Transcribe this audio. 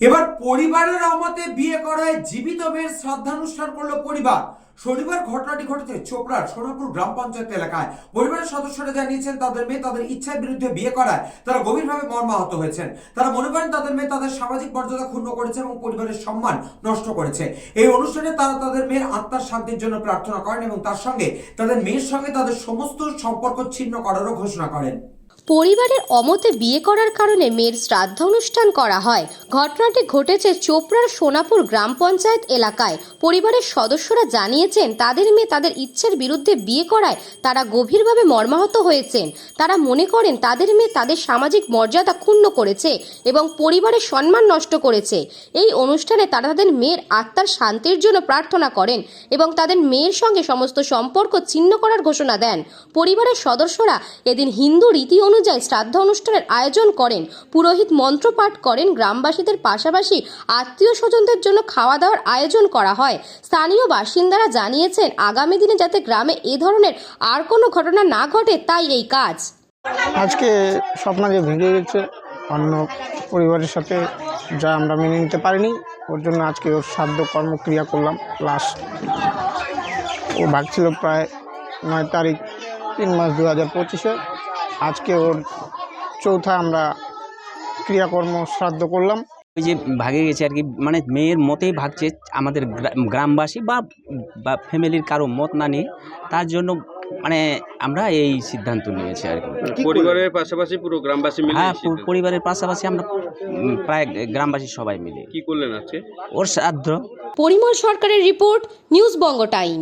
এবার পরিবারের অমতে বিয়ে করায় জীবিত মেয়ের শ্রাদ্ধানুষ্ঠান করল পরিবার। শনিবার ঘটনাটি ঘটেছে চোপড়ার সোনাপুর গ্রাম পঞ্চায়েত এলাকায়। পরিবারের সদস্যরা জানিয়েছেন, তাদের মেয়ে তাদের ইচ্ছার বিরুদ্ধে বিয়ে করায়। তারা গভীরভাবে মর্মাহত হয়েছেন। তারা মনে করেন তাদের মেয়ে তাদের সামাজিক মর্যাদা ক্ষুণ্ণ করেছে এবং পরিবারের সম্মান নষ্ট করেছে। এই অনুষ্ঠানে তারা তাদের মেয়ের আত্মার শান্তির জন্য প্রার্থনা করেন এবং তার সঙ্গে তাদের মেয়ের সঙ্গে তাদের সমস্ত সম্পর্ক ছিন্ন করারও ঘোষণা করেন। পরিবারের অমতে বিয়ে করার কারণে মেয়ের শ্রাদ্ধ অনুষ্ঠান করা হয়। ঘটনাটি ঘটেছে চোপড়ার সোনাপুর গ্রাম পঞ্চায়েত এলাকায়। পরিবারের সদস্যরা জানিয়েছেন, তাদের মেয়ে তাদের ইচ্ছের বিরুদ্ধে বিয়ে করায় তারা গভীরভাবে মর্মাহত হয়েছেন। তারা মনে করেন, তাদের মেয়ে তাদের সামাজিক মর্যাদা ক্ষুণ্ণ করেছে এবং পরিবারের সম্মান নষ্ট করেছে। এই অনুষ্ঠানে তারা তাদের মেয়ের আত্মার শান্তির জন্য প্রার্থনা করেন এবং তাদের মেয়ের সঙ্গে সমস্ত সম্পর্ক ছিন্ন করার ঘোষণা দেন। পরিবারের সদস্যরা এদিন হিন্দু রীতি অনুযায়ী শ্রাদ্ধ অনুষ্ঠানের আয়োজন করেন, পুরোহিত মন্ত্র পাঠ করেন, গ্রামবাসীদের পাশাপাশি আত্মীয় স্বজনদের জন্য খাওয়া দাওয়ার আয়োজন করা হয়। স্থানীয় বাসিন্দারা জানিয়েছেন, আগামী দিনে যাতে গ্রামে এ ধরনের আর কোনো ঘটনা না ঘটে, তাই এই কাজ। আজকে স্বপ্নাকে ভেঙে গেছে, অন্য পরিবারের সাথে যা আমরা মেনে নিতে পারিনি, ওর জন্য আজকে ওর সাধ্য কর্মক্রিয়া করলাম। লাস্ট ও ভাগছিল প্রায় নয় তারিখ, তিন মাস দু হাজার পঁচিশে। আজকে ওর চৌথা আমরা ক্রিয়াকর্ম শ্রাদ্ধ করলাম। ওই যে ভাগে গেছে আর কি মানে মেয়ের মতেই ভাগছে আমাদের গ্রা- গ্রামবাসী বা বা ফ্যামিলির কারও মত না নিয়ে তার জন্য মানে আমরা এই সিদ্ধান্ত নিয়েছি আর কি। পরিবারের পাশাপাশি পুরো গ্রামবাসী মিলে হ্যাঁ। পরিবারের পাশাপাশি আমরা প্রায় গ্রামবাসী সবাই মিলে। কি করলেন আজকে? ওর শ্রাদ্ধ। পরিমল সরকারের রিপোর্ট নিউজ বঙ্গ টাইম।